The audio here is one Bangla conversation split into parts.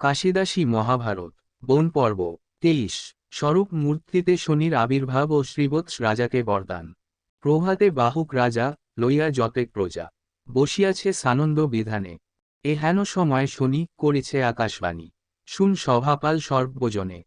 কাশিদাসী মহাভারত, বন পর্ব, তেইশ। স্বরূপ মূর্তিতে শনির আবির্ভাব ও শ্রীবৎস রাজাকে বরদান। প্রভাতে বাহুক রাজা, লইয়া যতেক প্রজা। বসিয়াছে সানন্দ বিধানে। এ হেন সময় শনি করেছে আকাশবাণী। শুন সভাপাল সর্বজনে।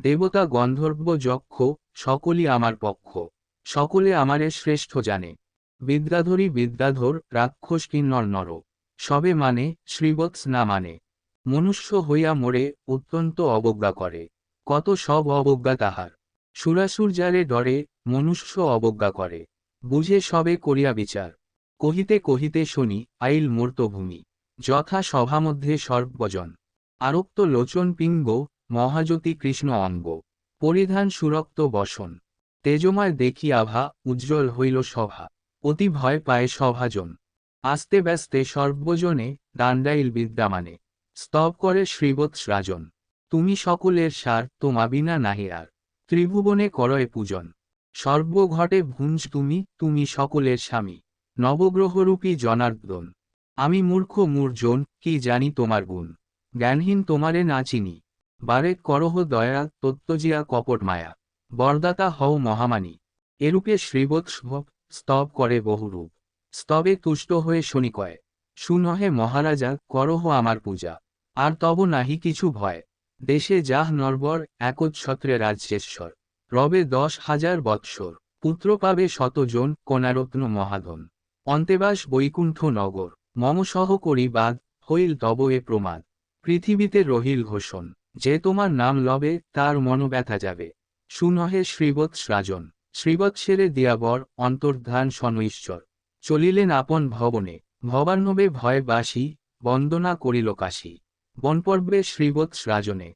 দেবতা গন্ধর্ব যক্ষ, সকলই আমার পক্ষ। সকলে আমারে শ্রেষ্ঠ জানে। বিদ্যাধরী বিদ্যাধর, রাক্ষস কিন্নর নর। সবে মানে শ্রীবৎস না মানে। মনুষ্য হইয়া মরে অত্যন্ত অবজ্ঞা করে। কত সব অবজ্ঞা তাহার। সুরাসুর সুরাসুরজারে ডরে, মনুষ্য অবজ্ঞা করে। বুঝে সবে করিয়া বিচার। কহিতে কহিতে শনি, আইল মূর্তভূমি। যথা সভামধ্যে সর্বজন। আরক্ত লোচন পিঙ্গ, মহাজ্যোতি কৃষ্ণ অঙ্গ। পরিধান সুরক্ত বসন। তেজময় দেখি আভা, উজ্জ্বল হইল সভা অতি ভয় পায় সভাজন আস্তে ব্যস্তে সর্বজনে দাণ্ডাইল বিদ্যামানে স্তব করে শ্রীবৎস রাজন, তুমি সকলের সার, তোমা বিনা নাহি আর। ত্রিভুবনে করয়ে পূজন। সর্বঘটে ভুঞ্জ তুমি তুমি সকলের স্বামী। নবগ্রহরূপী জনার্দন। আমি মূর্খ মূর্জন, কি জানি তোমার গুণ। জ্ঞানহীন তোমারে না চিনি। বারে করহ দয়া, তত্ত্বজিয়া কপট মায়া। বরদাতা হও মহামানী। এরূপে শ্রীবৎসভ স্তব করে বহুরূপ। স্তবে তুষ্ট হয়ে শনি কয় সুনহে মহারাজা, করহ আমার পূজা। আর তব নাহি কিছু ভয়। দেশে যাহ নরবর একচ্ছত্রে রাজ্যেশ্বর। রবে দশ হাজার বৎসর। পুত্র পাবে শতজন কনারত্ন মহাধন। অন্তেবাস বৈকুণ্ঠ নগর। মম সহ করি বাদ, হইল তব এ প্রমাদ। পৃথিবীতে রহিল ঘোষণ। যে তোমার নাম লবে, তার মনোব্যথা যাবে। সুনহে শ্রীবৎস রাজন শ্রীবৎসেরে দিয়াবর, অন্তর্ধান সনঈশ্বর চলিলেন আপন ভবনে। ভবান্নবে ভয় বাসী, বন্দনা করিল কাশী। বনপর্বে শ্রীবৎস রাজনে।